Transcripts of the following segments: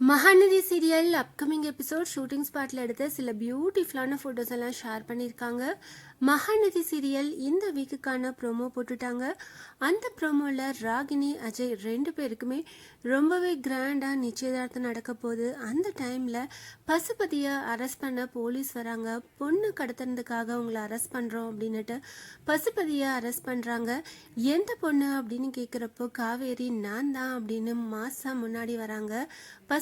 Mahanadi serial upcoming episode shooting ஸ்பாட்டில் எடுத்த சில பியூட்டிஃபுல்லான ஃபோட்டோஸ் எல்லாம் ஷேர் பண்ணியிருக்காங்க. மகாநதி சீரியல் இந்த வீக்குக்கான ப்ரோமோ போட்டுட்டாங்க. அந்த ப்ரோமோவில் ராகினி அஜய் ரெண்டு பேருக்குமே ரொம்பவே கிராண்டாக நிச்சயதார்த்தம் நடக்க போகுது. அந்த டைமில் பசுபதியை அரெஸ்ட் பண்ண போலீஸ் வராங்க. பொண்ணு கடத்துறதுக்காக உங்களை அரெஸ்ட் பண்ணுறோம் அப்படின்னுட்டு பசுபதியை அரெஸ்ட் பண்ணுறாங்க எந்த பொண்ணு அப்படின்னு கேட்குறப்போ காவேரி நான் தான் அப்படின்னு மாதம் முன்னாடி வராங்க.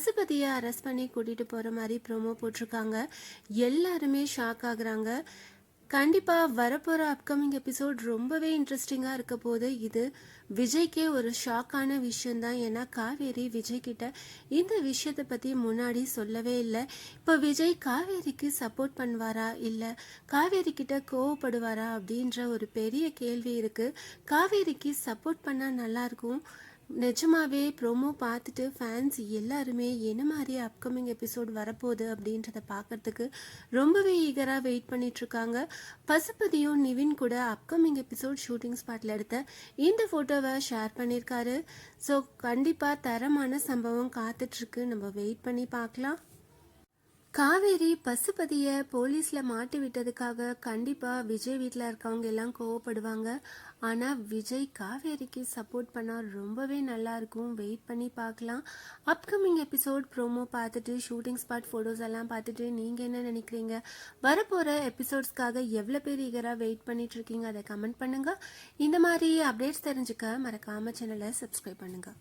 பசுபதியை அரெஸ்ட் பண்ணி கூட்டிகிட்டு போகிற மாதிரி ப்ரோமோ போட்டிருக்காங்க. எல்லாருமே ஷாக் ஆகுறாங்க. கண்டிப்பாக வரப்போகிற அப்கமிங் எபிசோட் ரொம்பவே இன்ட்ரெஸ்டிங்காக இருக்க போது இது விஜய்க்கே ஒரு ஷாக்கான விஷயந்தான் ஏன்னா காவேரி விஜய் கிட்ட இந்த விஷயத்தை பற்றி முன்னாடி சொல்லவே இல்லை. இப்போ விஜய் காவேரிக்கு சப்போர்ட் பண்ணுவாரா? இல்லை காவேரி கிட்ட கோவப்படுவாரா? அப்படின்ற ஒரு பெரிய கேள்வி இருக்குது காவேரிக்கு சப்போர்ட் பண்ணால் நல்லாயிருக்கும் நிஜமாவே ப்ரோமோ பார்த்துட்டு ஃபேன்ஸ் எல்லாருமே என்ன மாதிரி அப்கமிங் எபிசோட் வரப்போகுது அப்படின்றத பார்க்கறதுக்கு ரொம்பவே ஈகராக வெயிட் பண்ணிகிட்ருக்காங்க பசுபதியும் நிவின் கூட அப்கமிங் எபிசோட் ஷூட்டிங் ஸ்பாட்டில் எடுத்த இந்த ஃபோட்டோவை ஷேர் பண்ணியிருக்காரு. ஸோ கண்டிப்பாக தரமான சம்பவம் காத்துட்ருக்கு நம்ம வெயிட் பண்ணி பார்க்கலாம். காவேரி பசுபதியை போலீஸில் மாட்டி விட்டதுக்காக கண்டிப்பாக விஜய் வீட்டில் இருக்கவங்க எல்லாம் கோவப்படுவாங்க. ஆனால் விஜய் காவேரிக்கு சப்போர்ட் பண்ணால் ரொம்பவே நல்லாயிருக்கும் வெயிட் பண்ணி பார்க்கலாம். அப்கமிங் எபிசோட் ப்ரோமோ பார்த்துட்டு ஷூட்டிங் ஸ்பாட் ஃபோட்டோஸ் எல்லாம் பார்த்துட்டு நீங்கள் என்ன நினைக்கிறீங்க? வரப்போகிற எபிசோட்ஸ்க்காக எவ்வளோ பேர் ஈகராக வெயிட் பண்ணிட்டு இருக்கீங்க? அதை கமெண்ட் பண்ணுங்கள் இந்த மாதிரி அப்டேட்ஸ் தெரிஞ்சுக்க மறக்காமல் சேனலை சப்ஸ்கிரைப் பண்ணுங்கள்